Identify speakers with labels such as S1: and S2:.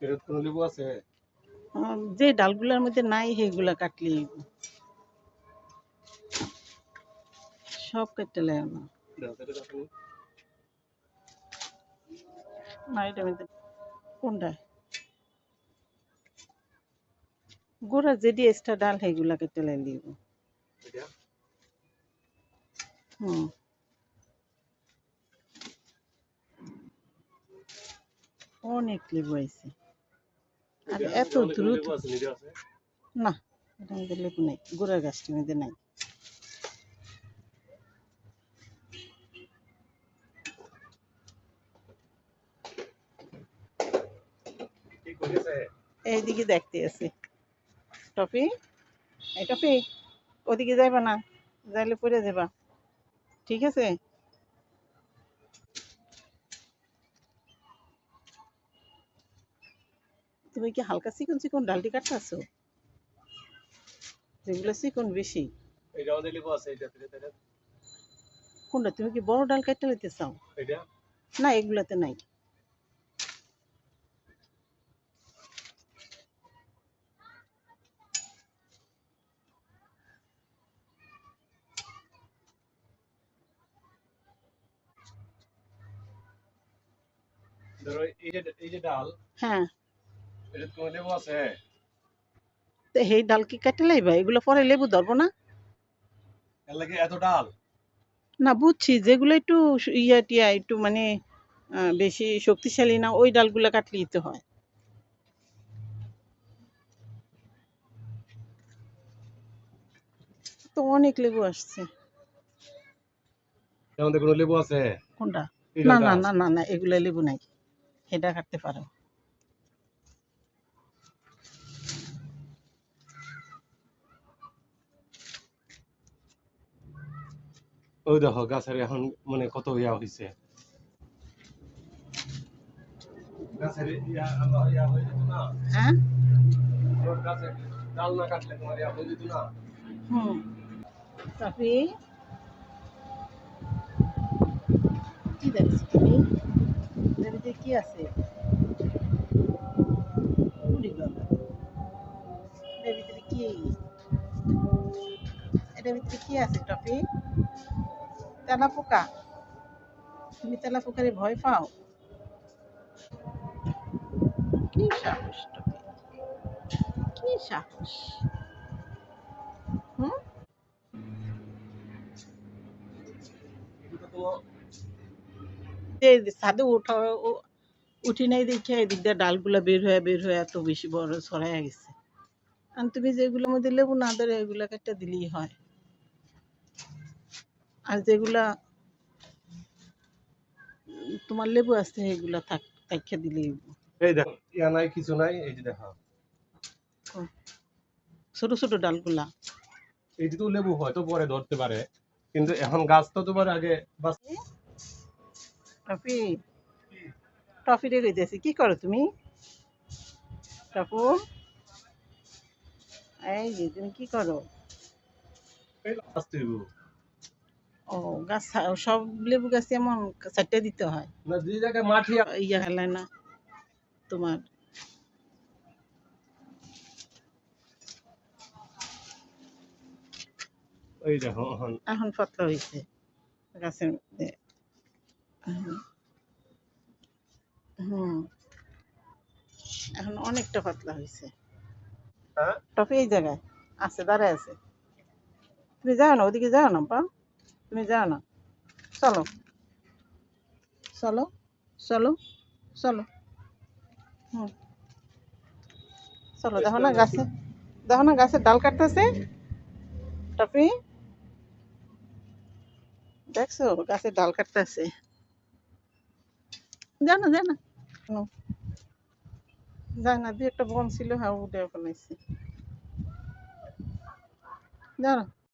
S1: কোনো লেবু আছে?
S2: যে ডালগুলোর মধ্যে নাই সেগুলা কাটলি সব কেটে লাই না। কোনটা? গোড়া যেটি এক্সট্রা ডাল সেগুলা কেটে লাই দিব।
S1: এটা?
S2: হুম। অনেক লেবু
S1: এটা-
S2: এত
S1: এটা
S2: দ্রুত? না এটার মধ্যে লেবু নাই, গোড়ার গাছটির মধ্যে নাই। এইদিকে দেখতে আছে। টপি এই টপি ওদিকে যাইবা না, যাইলে পড়ে যাবা ঠিক আছে? তুমি কি হালকা চিকন চিকন ডালটি কাটতেছো যেগুলো চিকন বেশি। কোনটা? তুমি কি বড় ডাল কাটতে লইতে চাও? না এগুলাতে নাই।
S1: ধরো এই যে এই যে ডাল
S2: হ্যাঁ।
S1: এটা কোনো লেবু আছে
S2: তো সেই ডাল কি কাটতে লাইবা এগুলো পরে লেবু ধরবো না?
S1: এর লাগে এত ডাল?
S2: না বুঝছি যেগুলো একটু ইয়া টিয়া একটু মানে বেশি শক্তিশালী না ওই ডালগুলো কাটলেই তো হয়। তো অনেক লেবু আসছে।
S1: এর মধ্যে কোনো লেবু আছে?
S2: কোনটা? না না না না না এগুলো লেবু নাই। এটা কাটতে পারো।
S1: ওই দেখো গাছের এখন মানে কত ইয়া হয়েছে হয়ে
S2: কি আছে? কি? এটার ভিতরে কি আছে টপি? তেলা পোকা তুমি তেলা পোকারে ভয় পাও? কি সাহস কি সাহস? হুম? ছাদে উঠা উঠি নাই দেখে এদিক দিয়ে ডালগুলা বের হয়ে বের হয়ে এত বেশি বড় ছড়াইয়া গেছে। আর তুমি যেগুলোর মধ্যে লেবু না ধরে এগুলা কেটে দিলেই হয়। আর যেগুলা তোমার লেবু আছে এগুলা থাক তাইখা হইবো।
S1: এই দেখো ইয়া নাই কিছু নাই এই যে দেখো।
S2: ছোট ছোট ডালগুলা।
S1: এই যে তো লেবু হয়তো পরে ধরতে পারে। কিন্তু এখন গাছ তো তোমার আগে বাস
S2: টফি টফি রে রইতেছি কি করো তুমি? টপু এই যে তুমি কি করো?
S1: আসতে হইব।
S2: ও গাছ সব লেবু গাছ এমন চারটে দিতে হয়।
S1: না যে জায়গায় মাটি
S2: ইয়া হেলায় না। তোমার
S1: এই দেখো এখন।
S2: এখন পাতলা হয়েছে গাছের মধ্যে। হুম। হুম এখন অনেকটা পাতলা হয়েছে
S1: হ্যাঁ?
S2: টপি এই জায়গায় আছে দাঁড়ায় আছে। তুমি যাও না ওদিকে যাও না পা তুমি যাও না। চলো। চলো। চলো। চলো। হুম। চলো, দেখো না গাছে। দেখো না গাছের ডাল কাটতেছে। টপি দেখছ গাছের ডাল কাটতেছে। জানো জানো যায় না। দু একটা বন ছিল হ্যাঁ উঠে ফেলাইছি জানো